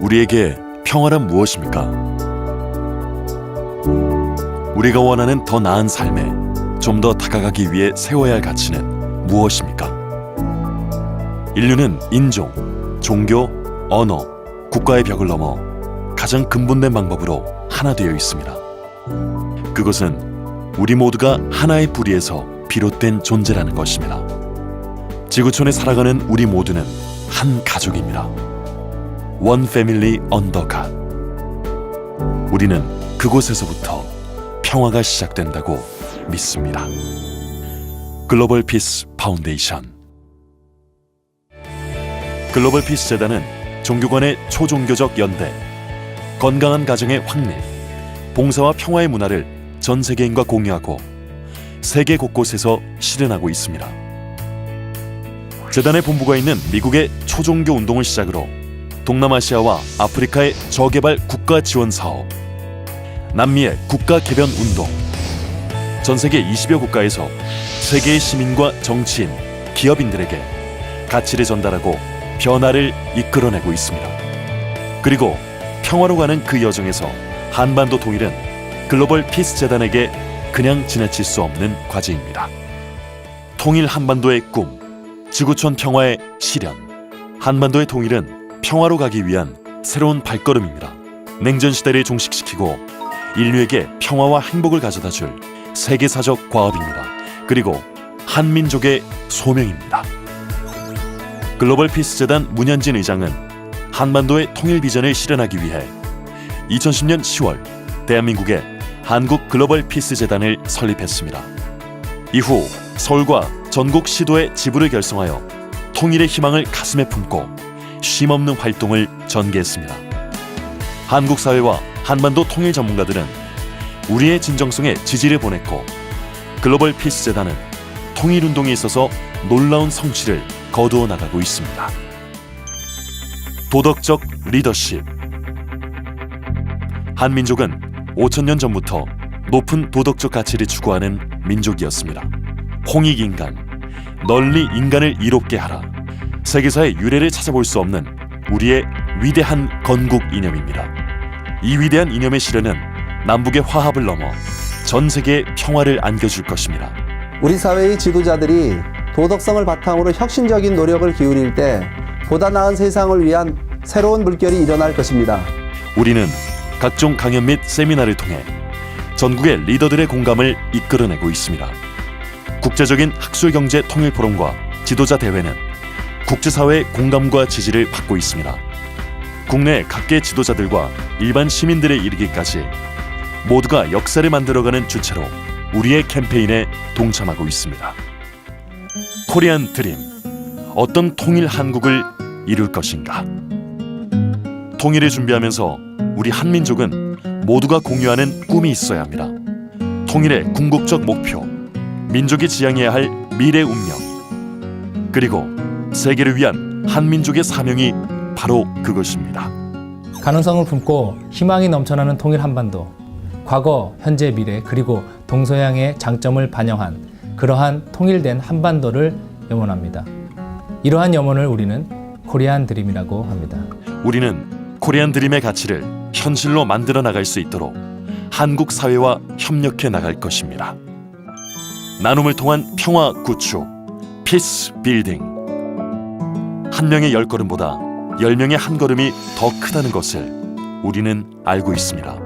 우리에게 평화란 무엇입니까? 우리가 원하는 더 나은 삶에 좀 더 다가가기 위해 세워야 할 가치는 무엇입니까? 인류는 인종, 종교, 언어, 국가의 벽을 넘어 가장 근본된 방법으로 하나 되어 있습니다. 그것은 우리 모두가 하나의 뿌리에서 비롯된 존재라는 것입니다. 지구촌에 살아가는 우리 모두는 한 가족입니다. Family Under God. 우리는 그곳에서부터 평화가 시작된다고 믿습니다. 글로벌 피스 파운데이션 글로벌 피스 재단은 종교 간의 초종교적 연대, 건강한 가정의 확립, 봉사와 평화의 문화를 전 세계인과 공유하고 세계 곳곳에서 실현하고 있습니다. 재단의 본부가 있는 미국의 초종교 운동을 시작으로 동남아시아와 아프리카의 저개발 국가 지원 사업, 남미의 국가 개변 운동, 전 세계 20여 국가에서 세계의 시민과 정치인, 기업인들에게 가치를 전달하고 변화를 이끌어내고 있습니다. 그리고 평화로 가는 그 여정에서 한반도 통일은 글로벌 피스 재단에게 그냥 지나칠 수 없는 과제입니다. 통일 한반도의 꿈, 지구촌 평화의 실현. 한반도의 통일은 평화로 가기 위한 새로운 발걸음입니다. 냉전 시대를 종식시키고 인류에게 평화와 행복을 가져다 줄 세계사적 과업입니다. 그리고 한민족의 소명입니다. 글로벌 피스 재단 문현진 의장은 한반도의 통일 비전을 실현하기 위해 2010년 10월 대한민국에 한국 글로벌 피스 재단을 설립했습니다. 이후 서울과 전국 시도의 지부를 결성하여 통일의 희망을 가슴에 품고 쉼없는 활동을 전개했습니다. 한국 사회와 한반도 통일 전문가들은 우리의 진정성에 지지를 보냈고 글로벌 피스 재단은 통일 운동에 있어서 놀라운 성취를 거두어 나가고 있습니다. 도덕적 리더십 한민족은 5천 년 전부터 높은 도덕적 가치를 추구하는 민족이었습니다. 홍익 인간, 널리 인간을 이롭게 하라. 세계사의 유래를 찾아볼 수 없는 우리의 위대한 건국 이념입니다. 이 위대한 이념의 실현은 남북의 화합을 넘어 전 세계의 평화를 안겨줄 것입니다. 우리 사회의 지도자들이 도덕성을 바탕으로 혁신적인 노력을 기울일 때 보다 나은 세상을 위한 새로운 물결이 일어날 것입니다. 우리는 각종 강연 및 세미나를 통해 전국의 리더들의 공감을 이끌어내고 있습니다. 국제적인 학술경제 통일 포럼과 지도자 대회는 국제사회의 공감과 지지를 받고 있습니다. 국내 각계 지도자들과 일반 시민들에 이르기까지 모두가 역사를 만들어가는 주체로 우리의 캠페인에 동참하고 있습니다. 코리안 드림 어떤 통일 한국을 이룰 것인가? 통일을 준비하면서 우리 한민족은 모두가 공유하는 꿈이 있어야 합니다. 통일의 궁극적 목표, 민족이 지향해야 할 미래 운명, 그리고 세계를 위한 한민족의 사명이 바로 그것입니다. 가능성을 품고 희망이 넘쳐나는 통일 한반도. 과거, 현재, 미래 그리고 동서양의 장점을 반영한 그러한 통일된 한반도를 염원합니다. 이러한 염원을 우리는 코리안 드림이라고 합니다. 우리는 코리안 드림의 가치를 현실로 만들어 나갈 수 있도록 한국 사회와 협력해 나갈 것입니다. 나눔을 통한 평화 구축, 피스 빌딩. 한 명의 열 걸음보다 열 명의 한 걸음이 더 크다는 것을 우리는 알고 있습니다.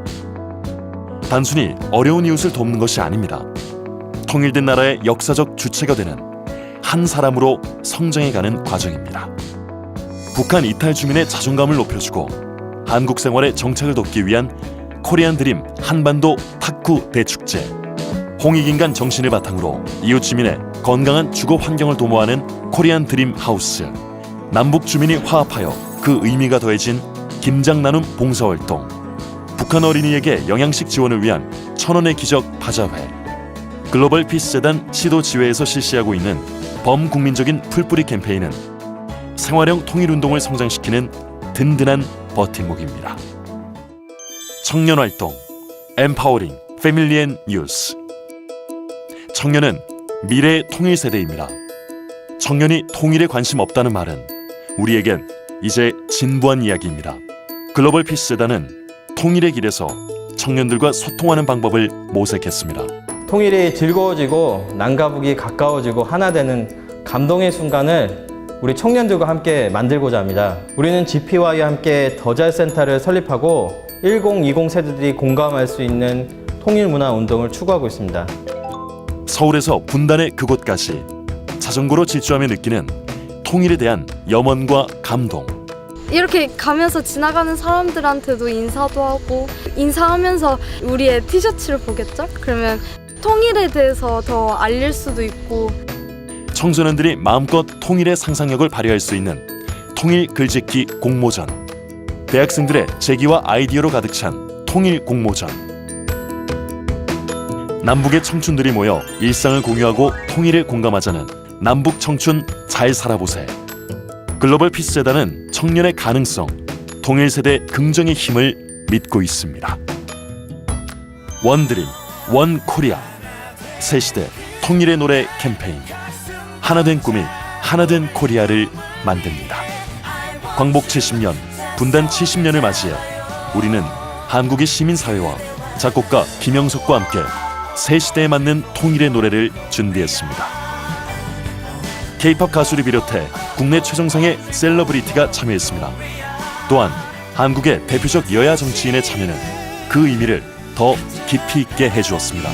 단순히 어려운 이웃을 돕는 것이 아닙니다. 통일된 나라의 역사적 주체가 되는 한 사람으로 성장해가는 과정입니다. 북한 이탈 주민의 자존감을 높여주고 한국 생활의 정착을 돕기 위한 코리안 드림 한반도 탁구 대축제 홍익인간 정신을 바탕으로 이웃 주민의 건강한 주거 환경을 도모하는 코리안 드림 하우스 남북 주민이 화합하여 그 의미가 더해진 김장 나눔 봉사활동 북한 어린이에게 영양식 지원을 위한 천원의 기적 바자회 글로벌 피스 재단 시도 지회에서 실시하고 있는 범국민적인 풀뿌리 캠페인은 생활형 통일운동을 성장시키는 든든한 버팀목입니다. 청년 활동, 엠파워링, 패밀리 앤 유스. 청년은 미래의 통일 세대입니다. 청년이 통일에 관심 없다는 말은 우리에겐 이제 진부한 이야기입니다. 글로벌 피스 재단은 통일의 길에서 청년들과 소통하는 방법을 모색했습니다. 통일이 즐거워지고 남가북이 가까워지고 하나 되는 감동의 순간을 우리 청년들과 함께 만들고자 합니다. 우리는 GP와와 함께 더잘센터를 설립하고 1020 세대들이 공감할 수 있는 통일 문화 운동을 추구하고 있습니다. 서울에서 분단의 그곳까지 자전거로 질주하며 느끼는 통일에 대한 염원과 감동. 이렇게 가면서 지나가는 사람들한테도 인사도 하고 인사하면서 우리의 티셔츠를 보겠죠? 그러면 통일에 대해서 더 알릴 수도 있고 청소년들이 마음껏 통일의 상상력을 발휘할 수 있는 통일 글짓기 공모전. 대학생들의 재기와 아이디어로 가득 찬 통일 공모전. 남북의 청춘들이 모여 일상을 공유하고 통일을 공감하자는 남북 청춘 잘 살아보세. 글로벌 피스 재단은 청년의 가능성, 통일 세대 긍정의 힘을 믿고 있습니다. 원드림, 원 코리아, 새 시대 통일의 노래 캠페인. 하나된 꿈이 하나된 코리아를 만듭니다. 광복 70년, 분단 70년을 맞이해 우리는 한국의 시민사회와 작곡가 김영석과 함께 새 시대에 맞는 통일의 노래를 준비했습니다. K-팝 가수를 비롯해 국내 최정상의 셀러브리티가 참여했습니다. 또한 한국의 대표적 여야 정치인의 참여는 그 의미를 더 깊이 있게 해주었습니다.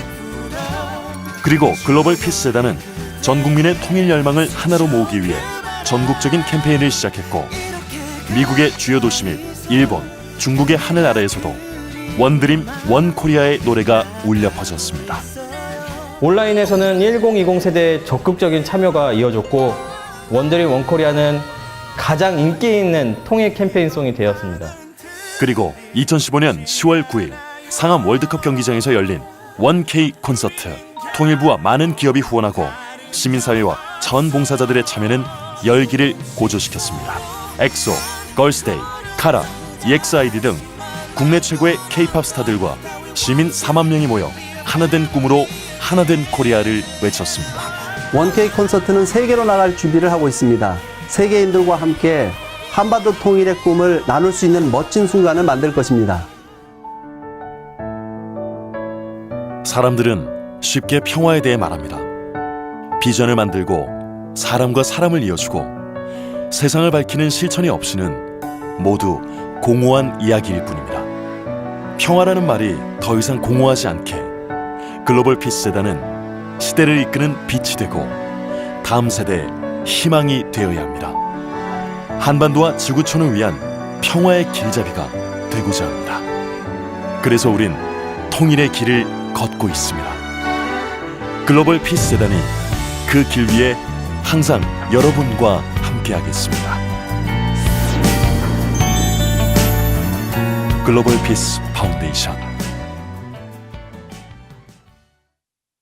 그리고 글로벌 피스 재단은 전 국민의 통일 열망을 하나로 모으기 위해 전국적인 캠페인을 시작했고 미국의 주요 도시 및 일본, 중국의 하늘 아래에서도 원드림 원 코리아의 노래가 울려 퍼졌습니다. 온라인에서는 1020 세대의 적극적인 참여가 이어졌고 원드림 원코리아는 가장 인기 있는 통일 캠페인송이 되었습니다. 그리고 2015년 10월 9일 상암 월드컵 경기장에서 열린 1K 콘서트 통일부와 많은 기업이 후원하고 시민사회와 자원봉사자들의 참여는 열기를 고조시켰습니다. 엑소, 걸스데이, 카라, EXID 등 국내 최고의 K-팝 스타들과 시민 4만 명이 모여 하나된 꿈으로 하나된 코리아를 외쳤습니다. 원케이 콘서트는 세계로 나갈 준비를 하고 있습니다. 세계인들과 함께 한반도 통일의 꿈을 나눌 수 있는 멋진 순간을 만들 것입니다. 사람들은 쉽게 평화에 대해 말합니다. 비전을 만들고 사람과 사람을 이어주고 세상을 밝히는 실천이 없이는 모두 공허한 이야기일 뿐입니다. 평화라는 말이 더 이상 공허하지 않게 글로벌 피스 재단은 시대를 이끄는 빛이 되고 다음 세대의 희망이 되어야 합니다. 한반도와 지구촌을 위한 평화의 길잡이가 되고자 합니다. 그래서 우린 통일의 길을 걷고 있습니다. 글로벌 피스 재단이 그 길 위에 항상 여러분과 함께하겠습니다. 글로벌 피스 파운데이션